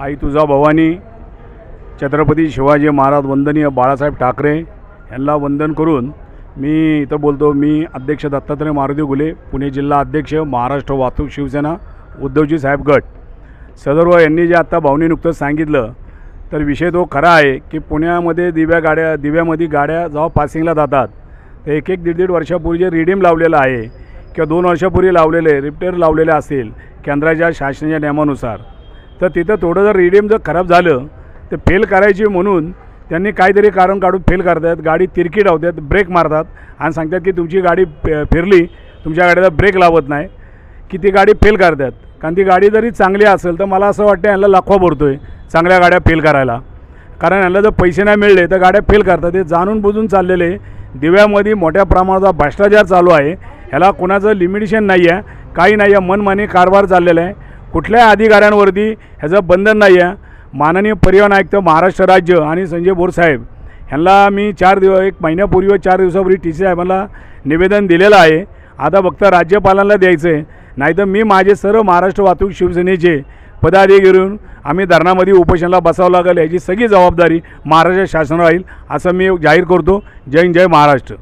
आई तुझा भवानी. छत्रपती शिवाजी महाराज वंदनीय बाळासाहेब ठाकरे यांना वंदन करून मी इथं बोलतो. मी अध्यक्ष दत्तात्रय मारुती गुले पुणे जिल्हा अध्यक्ष महाराष्ट्र वाहतूक शिवसेना उद्धवजी साहेब गट. सदर्व यांनी जे आत्ता भाऊनी नुकतंच सांगितलं तर विषय तो खरा आहे की पुण्यामध्ये दिव्या गाड्या दिव्यामध्ये गाड्या जेव्हा पासिंगला जातात तर एक एक दीड दीड वर्षापूर्वी जे रिडीम लावलेलं आहे किंवा दोन वर्षापूर्वी लावलेले रिपेअर लावलेले असतील केंद्राच्या शासनाच्या नियमानुसार. तर तिथं थोडं जर रिडीम जर खराब झालं तर फेल करायची म्हणून त्यांनी काहीतरी कारण काढून फेल करतात. गाडी तिरकी डावतात ब्रेक मारतात आणि सांगतात की तुमची गाडी फिरली तुमच्या गाडीला ब्रेक लावत नाही. की ती गाडी फेल करतात. कारण ती गाडी जरी चांगली असेल तर मला असं वाटतं यांना लाखवा भरतो आहे चांगल्या गाड्या फेल करायला. कारण यांना जर पैसे नाही मिळले तर गाड्या फेल करतात. हे जाणून बुजून चाललेले दिव्यामध्ये मोठ्या प्रमाणाचा भ्रष्टाचार चालू आहे. ह्याला कोणाचं लिमिटेशन नाही आहे काही नाही आहे मनमानी कारभार चाललेला आहे. कुठल्याही अधिकाऱ्यांवरती ह्याचं बंधन नाही आहे माननीय परिवहन आयुक्त महाराष्ट्र राज्य आणि संजय बोरसाहेब ह्यांना मी चार दिवस एक महिन्यापूर्वी व चार दिवसापूर्वी टी सी साहेबांना निवेदन दिलेलं आहे. आता फक्त राज्यपालांना द्यायचं आहे नाहीतर मी माझे सर्व महाराष्ट्र वाहतूक शिवसेनेचे पदाधिकारीवरून आम्ही धरणामध्ये उपोषणाला बसावं लागेल याची सगळी जबाबदारी महाराष्ट्र शासन राहील असं मी जाहीर करतो. जय जय महाराष्ट्र.